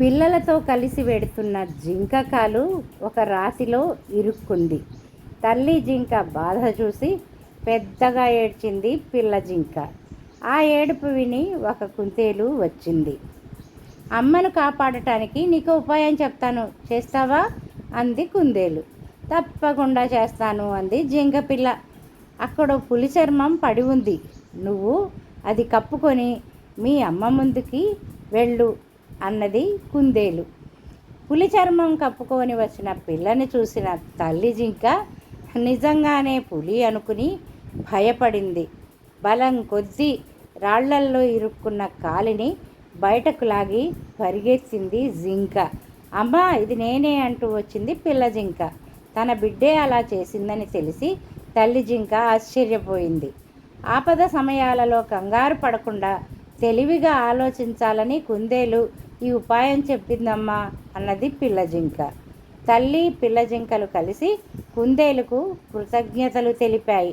పిల్లలతో కలిసి వెడుతున్న జింక కాలు ఒక రాతిలో ఇరుక్కుంది. తల్లి జింక బాధ చూసి పెద్దగా ఏడ్చింది పిల్ల జింక. ఆ ఏడుపు విని ఒక కుంతేలు వచ్చింది. అమ్మను కాపాడటానికి నీకు ఉపాయం చెప్తాను చేస్తావా? అంది కుందేలు. తప్పకుండా చేస్తాను అంది జింక పిల్ల. అక్కడ పులి చర్మం పడి ఉంది. నువ్వు అది కప్పుకొని మీ అమ్మ ముందుకి వెళ్ళు అన్నది కుందేలు. పులి చర్మం కప్పుకొని వచ్చిన పిల్లని చూసిన తల్లి జింక నిజంగానే పులి అనుకుని భయపడింది. బలం కొద్దీ రాళ్ళల్లో ఇరుక్కున్న కాలిని బయటకు లాగి పరిగెత్తింది జింక. అమ్మా ఇది నేనే అంటూ వచ్చింది పిల్ల జింక. తన బిడ్డే అలా చేసిందని తెలిసి తల్లి జింక ఆశ్చర్యపోయింది. ఆపద సమయాలలో కంగారు పడకుండా తెలివిగా ఆలోచించాలని కుందేలు ఈ ఉపాయం చెప్పిందమ్మా అన్నది పిల్లజింక తల్లి పిల్ల జింకలు కలిసి కుందేలుకు కృతజ్ఞతలు తెలిపాయి.